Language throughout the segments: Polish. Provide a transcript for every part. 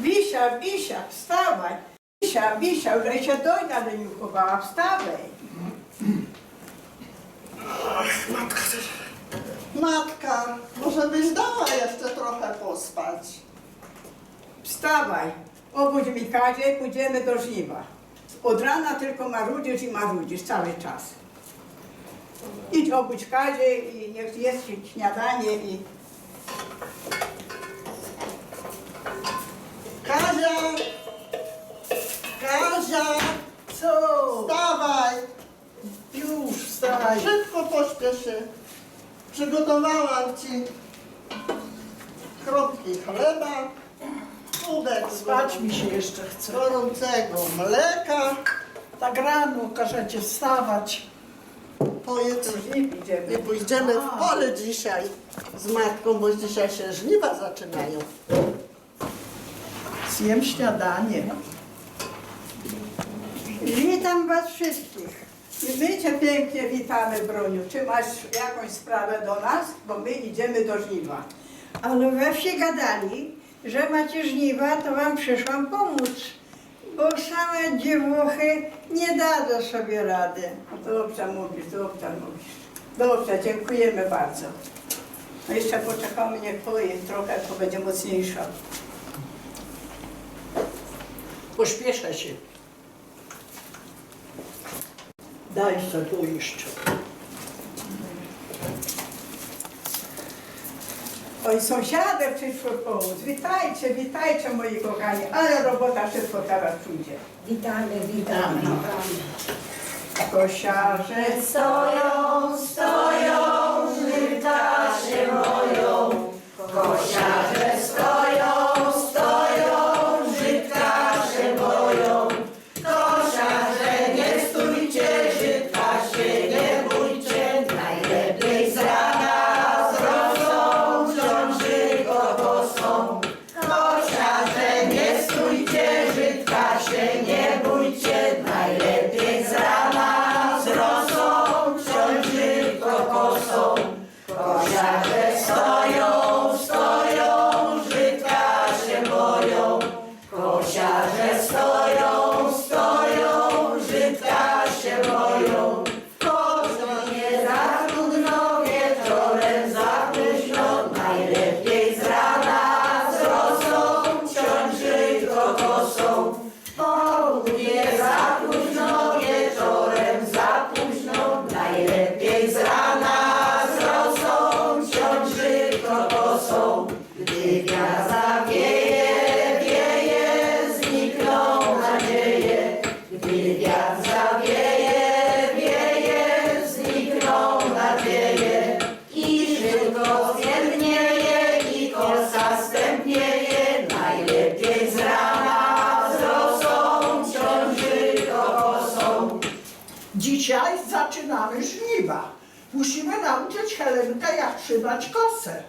Wisia, Wisia, wstawaj. Wisia, Wisia, że się dojda do niej chowała, wstawaj. Matka, może byś dała jeszcze trochę pospać. Wstawaj. Obudź mi Kazie, pójdziemy do żniwa. Od rana tylko marudzisz i marudzisz cały czas. Idź obudź Kazie i niech jest śniadanie i... Kazia! Kazia! Co? Wstawaj! Już wstawaj. Przygotowałam ci kropki chleba, kubek Spać mi się jeszcze chce. gorącego mleka. Tak rano każecie wstawać. Pojedz żniw idziemy. i pójdziemy w pole dzisiaj z matką, bo dzisiaj się żniwa zaczynają. Zjem śniadanie. Witam was wszystkich. I my cię pięknie witamy, Broniu. Czy masz jakąś sprawę do nas? Bo my idziemy do żniwa. Ale we wsi gadali, że macie żniwa, to wam przyszłam pomóc. Bo same dziewuchy nie dadzą sobie rady. Dobrze mówisz, dobrze mówisz. Dobrze, dziękujemy bardzo. No jeszcze poczekamy, niech poje trochę, to będzie mocniejsza. Pośpieszę się. Daj jeszcze. Oj, sąsiady przyszły pomóc. Witajcie, witajcie moi kochani. Ale robota szybko teraz pójdzie. Witamy, witamy. Kosiarze stoją, Dzisiaj zaczynamy żniwa. Musimy nauczyć Helenkę, jak trzymać kosę.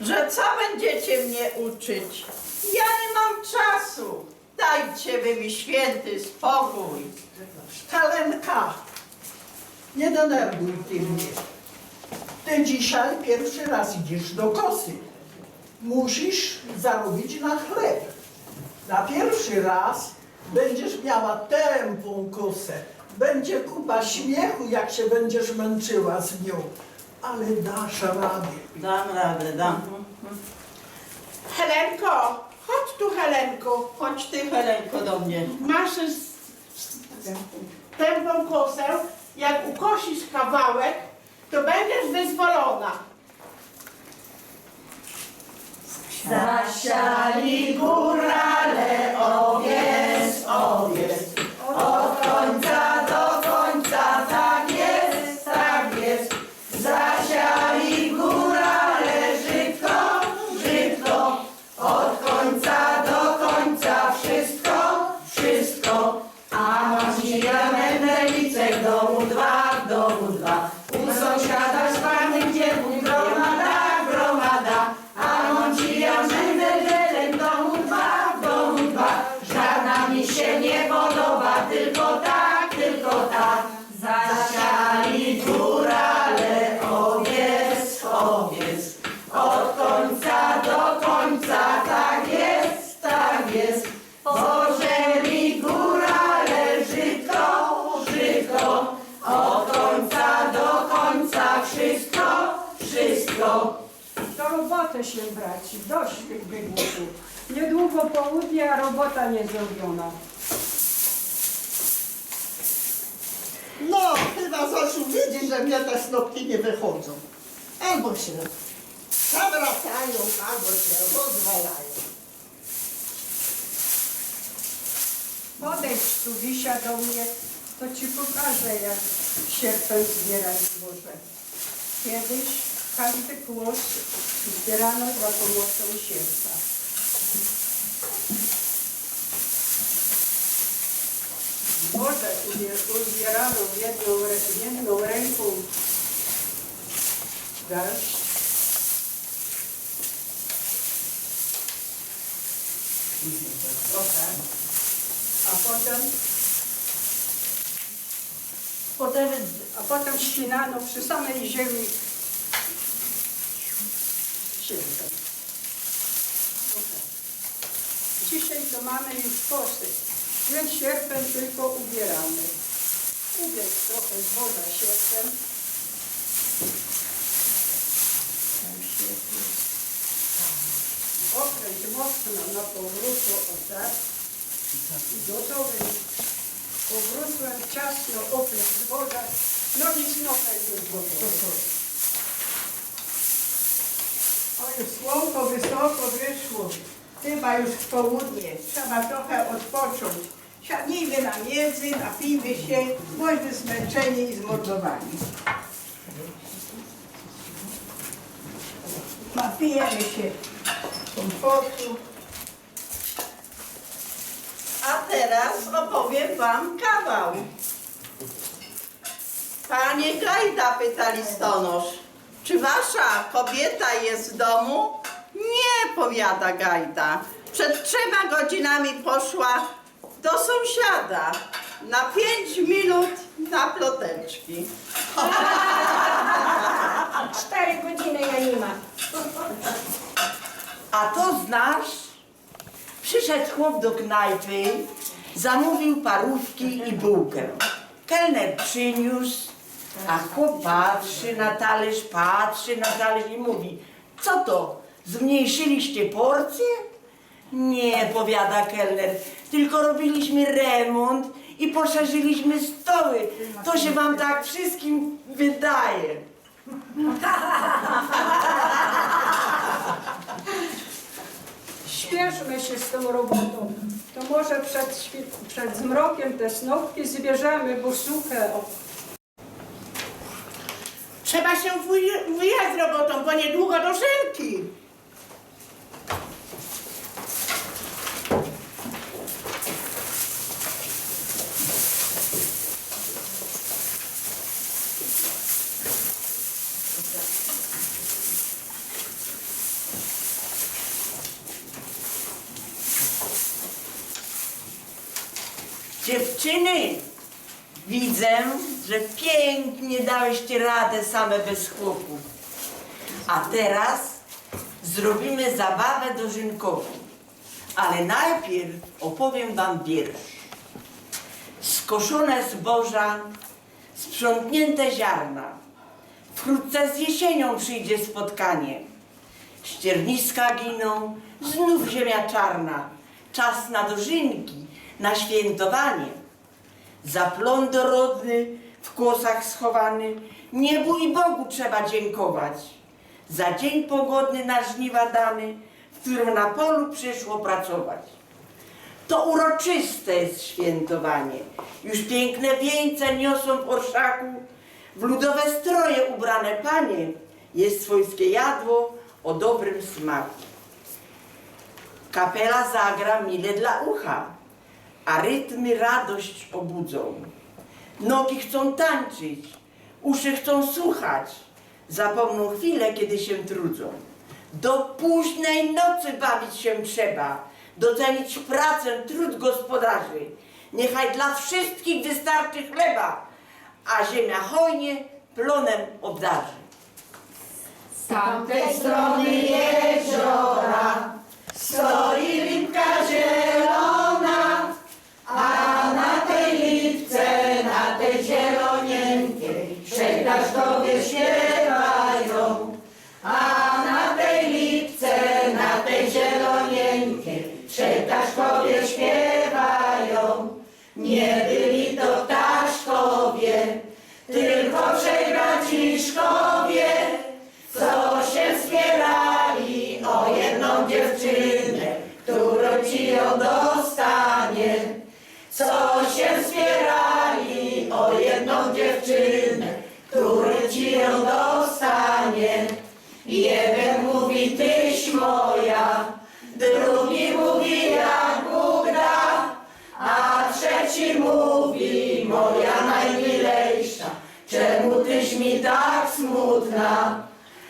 Że co będziecie mnie uczyć? Ja nie mam czasu. Dajcie wy mi święty spokój. Helenka, nie denerwuj ty mnie. Ty dzisiaj pierwszy raz idziesz do kosy. Musisz zarobić na chleb. Na pierwszy raz będziesz miała tępą kosę. Będzie kupa śmiechu, jak się będziesz męczyła z nią. Ale dasz radę. Dam radę, dam. Helenko, chodź tu Helenko. Chodź ty Helenko do mnie. Masz tępą kosę. Jak ukosisz kawałek, to będziesz wyzwolona. Zasiali górale robotę się brać. Dość tych wygłupów. Niedługo południe, a robota nie zrobiona. No, chyba Zosiu widzi, że mnie te snopki nie wychodzą. Albo się zawracają, albo się rozwalają. Podejdź tu, Wisia, do mnie, to ci pokażę, jak sierpem zbierać zboże. Kiedyś każdy kłos zbierano za pomocą sierpa. Ubie- uzbierano w jedną, jedną ręką garść, trochę, a potem? Potem, a potem ścinano przy samej ziemi sierpem. Dzisiaj to mamy już kosy, więc sierpem tylko ubieramy. Ubiec trochę zboża sierpem. Okręć mocno na powrót, o tak. I gotowy Powróciłem ciasno oprócz zboża, no i snopek już gotowy. O, już słonko wysoko wyszło. Chyba już w południe. Trzeba trochę odpocząć. Siadnijmy na miedzy, napijmy się, bądźmy zmęczeni i zmordowani. Napijemy się kompotu. A teraz opowiem wam kawał. Panie Gajda, pyta listonosz, czy wasza kobieta jest w domu? Nie, powiada Gajda. Przed trzema godzinami poszła do sąsiada na pięć minut na ploteczki. Cztery godziny ja nie ma. A to znasz? Przyszedł chłop do knajpy, zamówił parówki i bułkę. Kelner przyniósł, a chłop patrzy na talerz, patrzy na talerz i mówi Co to, zmniejszyliście porcję? Nie, powiada kelner, tylko robiliśmy remont i poszerzyliśmy stoły. To się wam tak wszystkim wydaje. Śpieszmy się z tą robotą. To może przed, przed zmrokiem te snopki zbierzemy, bo suche. Się wuj- wyjechać z robotą, bo niedługo do żelki. Dziewczyny, widzę, że pięknie dałyście radę same bez chłopów. A teraz zrobimy zabawę dożynkową. Ale najpierw opowiem wam wiersz. Skoszone zboża, sprzątnięte ziarna. Wkrótce z jesienią przyjdzie spotkanie. Ścierniska giną, znów ziemia czarna. Czas na dożynki, na świętowanie. Za plon dorodny, w kłosach schowany, niebu i Bogu trzeba dziękować. Za dzień pogodny na żniwa dany, w którym na polu przyszło pracować. To uroczyste jest świętowanie. Już piękne wieńce niosą w orszaku, w ludowe stroje ubrane panie, jest swojskie jadło o dobrym smaku. Kapela zagra mile dla ucha, a rytmy radość obudzą. Nogi chcą tańczyć, uszy chcą słuchać, zapomną chwilę, kiedy się trudzą. Do późnej nocy bawić się trzeba, docenić pracę, trud gospodarzy. Niechaj dla wszystkich wystarczy chleba, a ziemia hojnie plonem obdarzy. Z tamtej strony jeziora mi tak smutna?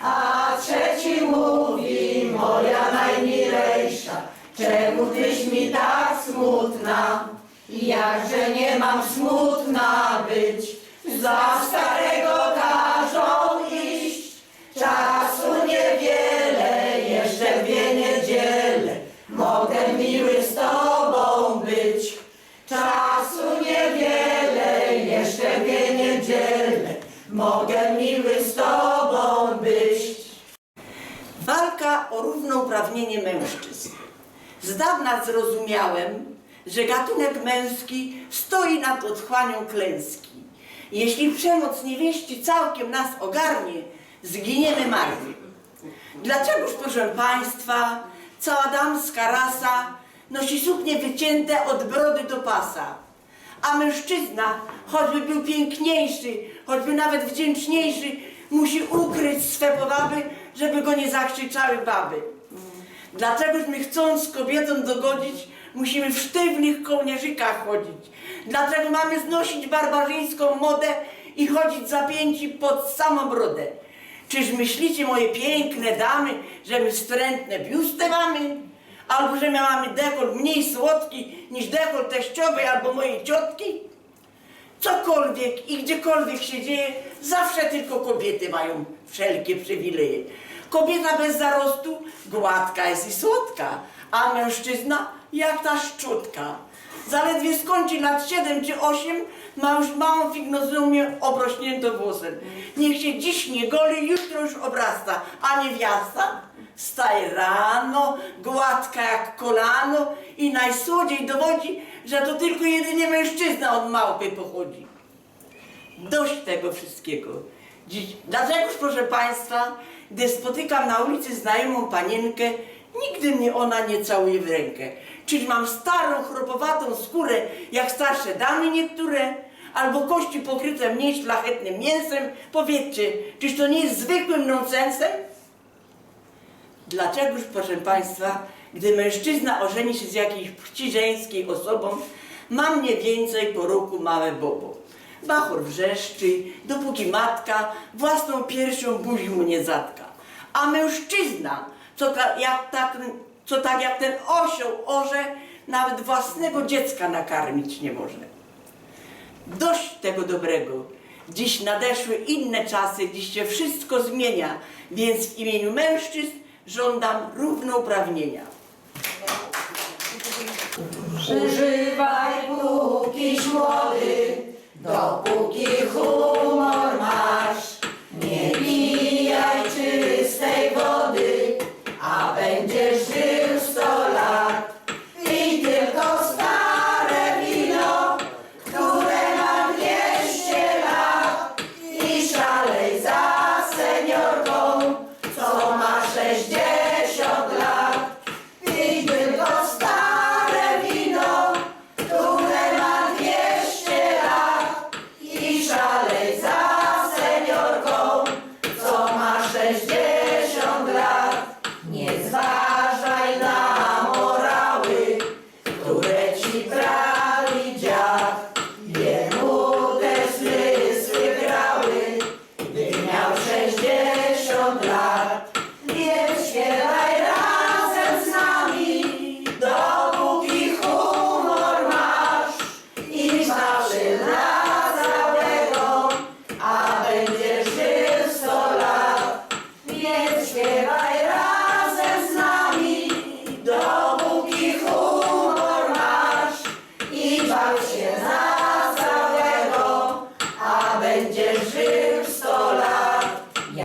A trzeci mówi moja najmilejsza, czemu tyś mi tak smutna? Jakże nie mam smutna być, za starego każą iść, czasu mogę miły z tobą być. Walka o równouprawnienie mężczyzn. Z dawna zrozumiałem, że gatunek męski stoi nad otchłanią klęski. Jeśli przemoc niewieści całkiem nas ogarnie, zginiemy marnie. Dlaczegoż, proszę Państwa, cała damska rasa nosi suknie wycięte od brody do pasa, a mężczyzna, choćby był piękniejszy, choćby nawet wdzięczniejszy, musi ukryć swe powaby, żeby go nie zakrzyczały baby. Dlaczegoż my chcąc kobietom dogodzić, musimy w sztywnych kołnierzykach chodzić? Dlaczego mamy znosić barbarzyńską modę i chodzić zapięci pod samą brodę? Czyż myślicie, moje piękne damy, że my wstrętne biusty mamy? Albo że my mamy dekol mniej słodki niż dekol teściowej albo mojej ciotki? Cokolwiek i gdziekolwiek się dzieje, zawsze tylko kobiety mają wszelkie przywileje. Kobieta bez zarostu gładka jest i słodka, a mężczyzna jak ta szczutka. Zaledwie skończy lat 7 czy 8, ma już małą fignozumię obrośniętą włosem. Niech się dziś nie goli, jutro już obrasta, a niewiasta staje rano, gładka jak kolano i najsłodziej dowodzi, że to tylko jedynie mężczyzna od małpy pochodzi. Dość tego wszystkiego. Dziś, dlaczegóż, proszę Państwa, gdy spotykam na ulicy znajomą panienkę, nigdy mnie ona nie całuje w rękę. Czyż mam starą, chropowatą skórę, jak starsze damy niektóre? Albo kości pokryte mniej szlachetnym mięsem? Powiedzcie, czyż to nie jest zwykłym nonsensem? Dlaczegoż, proszę Państwa, gdy mężczyzna ożeni się z jakiejś płci żeńskiej osobą, ma mniej więcej po roku małe bobo. Bachor wrzeszczy, dopóki matka własną piersią buzi mu nie zatka. A mężczyzna, co, ta, jak tak, co tak jak ten osioł orze, nawet własnego dziecka nakarmić nie może. Dość tego dobrego. Dziś nadeszły inne czasy, dziś się wszystko zmienia, więc w imieniu mężczyzn żądam równouprawnienia. Używaj pókiś młody, dopóki humor masz.